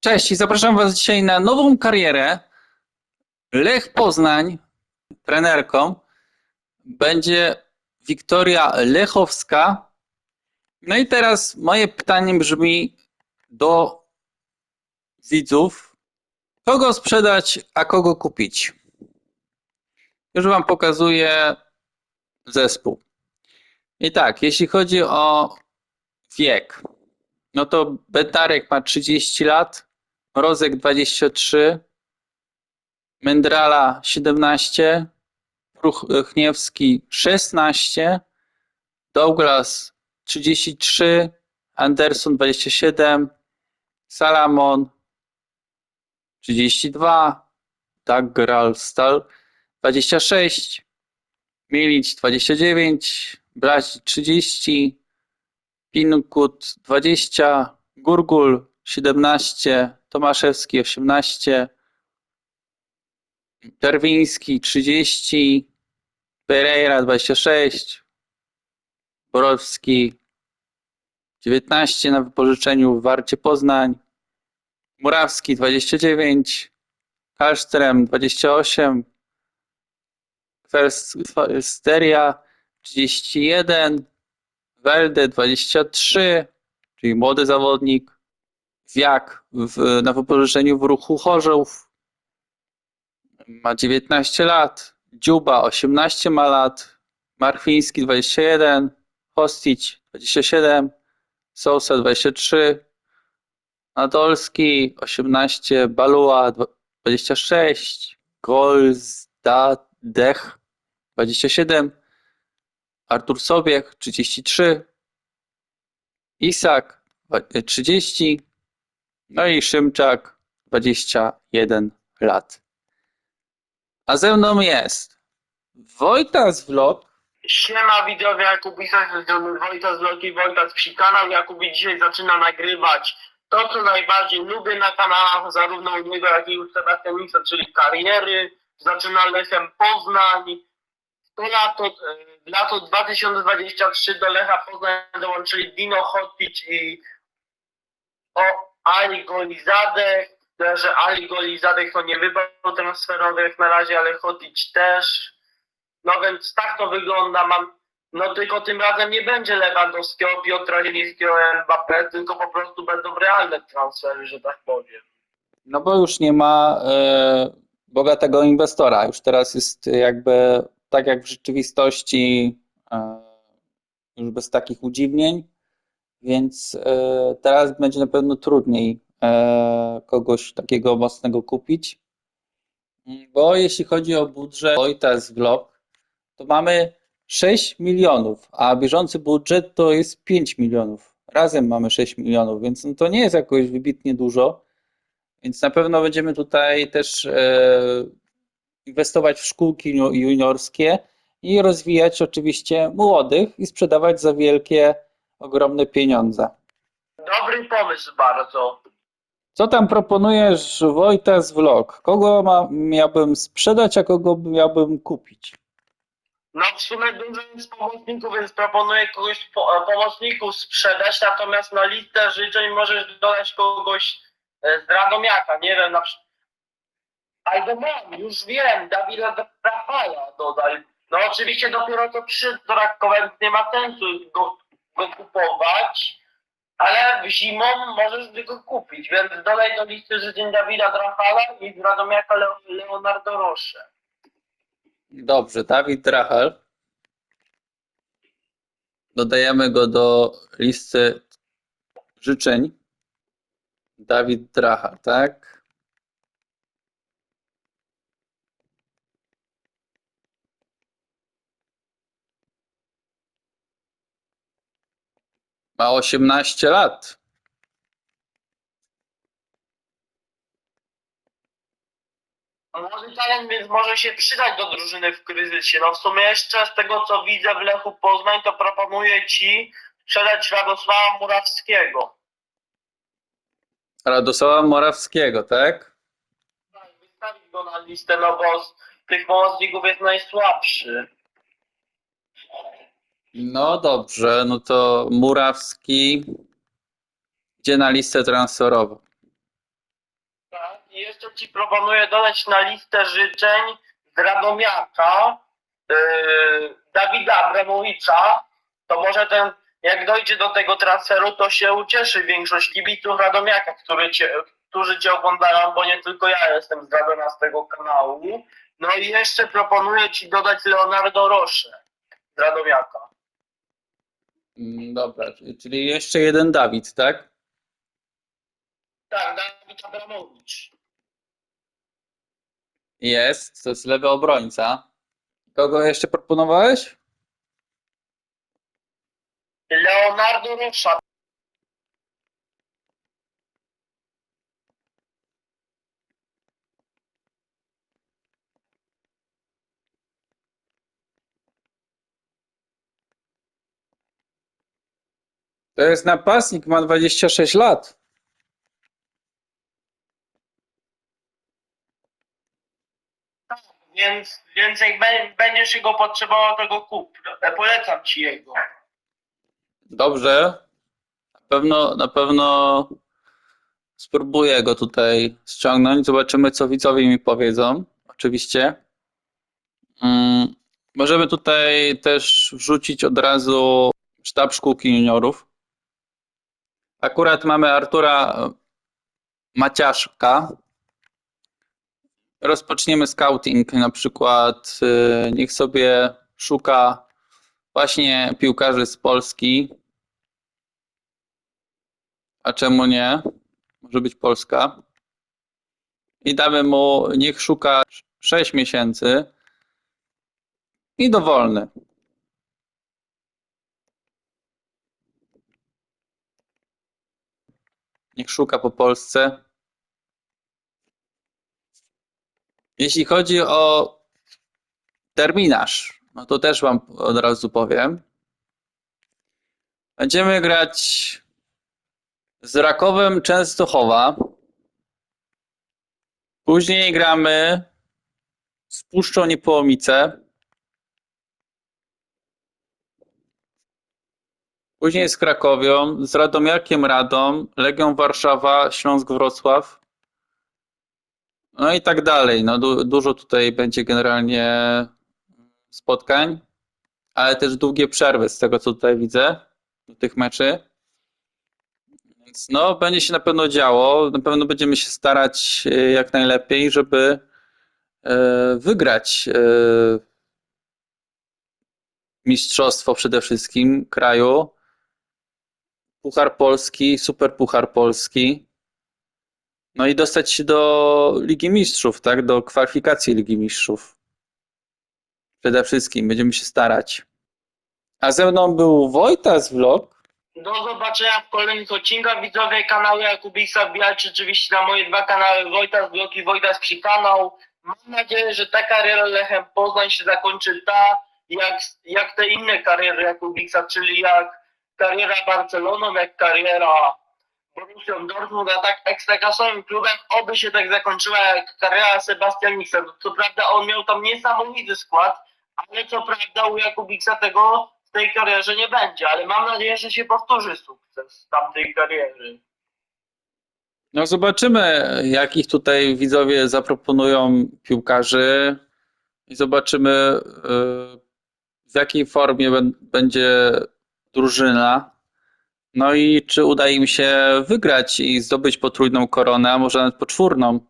Cześć i zapraszam Was dzisiaj na nową karierę. Lech Poznań, trenerką, będzie Wiktoria Lechowska. No i teraz moje pytanie brzmi do widzów. Kogo sprzedać, a kogo kupić? Już Wam pokazuję zespół. I tak, jeśli chodzi o wiek, no to Betarek ma 30 lat, Rozek 23, Mędrala 17, Pruchniewski 16, Douglas 33, Anderson 27, Salamon 32, Dagral Stal 26, Milic 29, Brazi 30, Pinkut 20, Gurgul 17, Tomaszewski 18, Terwiński 30, Pereira 26, Borowski 19 na wypożyczeniu w Warcie Poznań, Murawski 29, Kalstrem 28, Kwesteria 31, Welde 23, czyli młody zawodnik, Wiak w, na wypożyczeniu w ruchu Chorzów. Ma 19 lat, Dziuba 18 ma lat, Marchwiński 21, Hostić 27, Sousa 23, Nadolski 18, Balua 26, Golzdadech 27, Artur Sobiech 33, Isak 30, no i Szymczak 21 lat. A ze mną jest Wojtas Vlog. Siema widzowie, Jakub Isak, z strony Wojta z Loki, Wojta z Psi Kanał. Jakub dzisiaj zaczyna nagrywać to, co najbardziej lubię na kanałach, zarówno u niego, jak i u Sebastianisa, czyli kariery. Zaczyna Lechem Poznań. To lato, e, lato 2023 do Lecha Poznań dołączyli Dino Hotic i o Ali Golizadeh. Tyle, że Ali Golizadeh to nie wybrał transferowy jak na razie, ale Hotic też. No więc tak to wygląda. Mam, no tylko tym razem nie będzie Lewandowskiego, Piotra Zielińskiego, Mbappé, tylko po prostu będą realne transfery, że tak powiem. No bo już nie ma e, bogatego inwestora. Już teraz jest jakby tak jak w rzeczywistości, e, już bez takich udziwnień, więc e, teraz będzie na pewno trudniej e, kogoś takiego mocnego kupić. Bo jeśli chodzi o budżet Wojtas Vlog, to mamy 6 milionów, a bieżący budżet to jest 5 milionów. Razem mamy 6 milionów, więc no to nie jest jakoś wybitnie dużo. Więc na pewno będziemy tutaj też e, inwestować w szkółki ju- juniorskie i rozwijać oczywiście młodych i sprzedawać za wielkie, ogromne pieniądze. Dobry pomysł bardzo. Co tam proponujesz, Wojtas Vlog? Kogo ma, miałbym sprzedać, a kogo miałbym kupić? No w sumie dużo jest pomocników, więc proponuję kogoś po, pomocników sprzedać, natomiast na listę życzeń możesz dodać kogoś e, z Radomiaka, nie wiem, na przykład Albo mam, już wiem, Dawida Rafala dodaj. No oczywiście dopiero to przyszedł do Rakowa, nie ma sensu go, go kupować, ale zimą możesz go kupić, więc dodaj do listy życzeń Dawida Rafala i Radomiaka Leo, Leonardo Rosze. Dobrze, Dawid Rachel. Dodajemy go do listy życzeń. Dawid Dracha, tak? Ma 18 lat. Młody talent, więc może się przydać do drużyny w kryzysie. No w sumie jeszcze z tego co widzę w Lechu Poznań, to proponuję ci sprzedać Radosława Murawskiego. Radosława Morawskiego, tak? Tak, Wystawić go na listę, no bo z tych pomocników jest najsłabszy. No dobrze, no to Murawski idzie na listę transferową. jeszcze ci proponuję dodać na listę życzeń z Radomiaka yy, Dawida Abramowicza. To może ten, jak dojdzie do tego transferu, to się ucieszy większość kibiców Radomiaka, który cię, którzy cię oglądają, bo nie tylko ja jestem z Radomia z tego kanału. No i jeszcze proponuję ci dodać Leonardo Rosze z Radomiaka. Mm, Dobra, czyli- czyli jeszcze jeden Dawid, tak? Tak, Dawid Abramowicz. Jest, to jest lewy obrońca. Kogo jeszcze proponowałeś? Leonardo Rocha. To jest napastnik, ma 26 lat. Więc, więc jak bę- będziesz jego potrzebował, to go kup. E, Polecam ci jego. Dobrze. Na pewno, na pewno spróbuję go tutaj ściągnąć. Zobaczymy, co widzowie mi powiedzą. Oczywiście. Mm, Możemy tutaj też wrzucić od razu sztab szkółki juniorów. Akurat mamy Artura Maciaszka. Rozpoczniemy scouting, na przykład y, niech sobie szuka właśnie piłkarzy z Polski. A czemu nie? Może być Polska. I damy mu, niech szuka 6 miesięcy i dowolny. Niech szuka po Polsce. Jeśli chodzi o terminarz, no to też Wam od razu powiem. Będziemy grać z Rakowem Częstochowa. Później gramy z Puszczą Niepołomice. Później z Krakowią, z Radomiakiem Radom, Legią Warszawa, Śląsk Wrocław. No i tak dalej. No, du dużo tutaj będzie generalnie spotkań, ale też długie przerwy z tego, co tutaj widzę do tych meczy. Więc no, będzie się na pewno działo. Na pewno będziemy się starać e, jak najlepiej, żeby e, wygrać e, mistrzostwo przede wszystkim kraju. Puchar Polski, Super Puchar Polski. No i dostać się do Ligi Mistrzów, tak? Do kwalifikacji Ligi Mistrzów. Przede wszystkim będziemy się starać. A ze mną był Wojtas Vlog. Do zobaczenia w kolejnych odcinkach. Widzowie kanału Jakubisa wbijajcie oczywiście na moje dwa kanały Wojtas Blog i Wojtas Psi kanał. Mam nadzieję, że ta kariera Lechem Poznań się zakończy ta, jak, jak te inne kariery Jakubisa, czyli jak kariera Barceloną, jak kariera Borussią Dortmund, a tak ekstraklasowym klubem, oby się tak zakończyła jak kariera Sebastianiksa. No, Co prawda on miał tam niesamowity skład, ale co prawda u Jakubiksa tego w tej karierze nie będzie, ale mam nadzieję, że się powtórzy sukces tamtej kariery. No zobaczymy, jakich tutaj widzowie zaproponują piłkarzy i zobaczymy, yy, w jakiej formie bę- będzie drużyna. No i czy uda im się wygrać i zdobyć potrójną koronę, a może nawet poczwórną.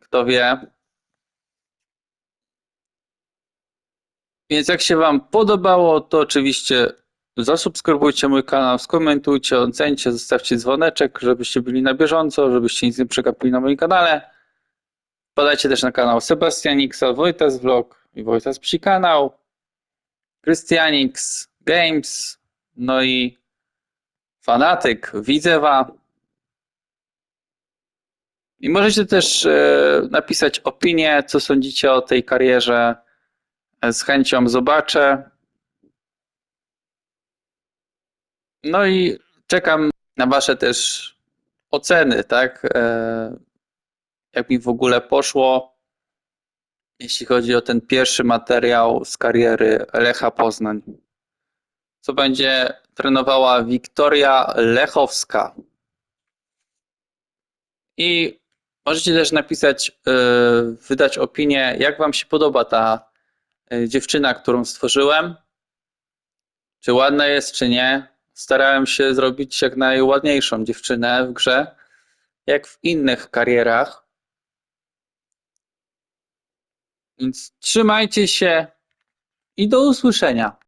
Kto wie. Więc jak się Wam podobało, to oczywiście zasubskrybujcie mój kanał, skomentujcie, ocencie, zostawcie dzwoneczek, żebyście byli na bieżąco, żebyście nic nie przegapili na moim kanale. Podajcie też na kanał Sebastianixa, Wojtas Vlog i Wojtas Psi kanał, Krystianix Games, no i Fanatyk Widzewa. I możecie też e, napisać opinię, co sądzicie o tej karierze. E, Z chęcią zobaczę. No i czekam na Wasze też oceny, tak? E, Jak mi w ogóle poszło, jeśli chodzi o ten pierwszy materiał z kariery Lecha Poznań. Co będzie trenowała Wiktoria Lechowska. I Możecie też napisać, e, wydać opinię, jak Wam się podoba ta e, dziewczyna, którą stworzyłem. Czy ładna jest, czy nie. Starałem się zrobić jak najładniejszą dziewczynę w grze, jak w innych karierach. Więc trzymajcie się i do usłyszenia.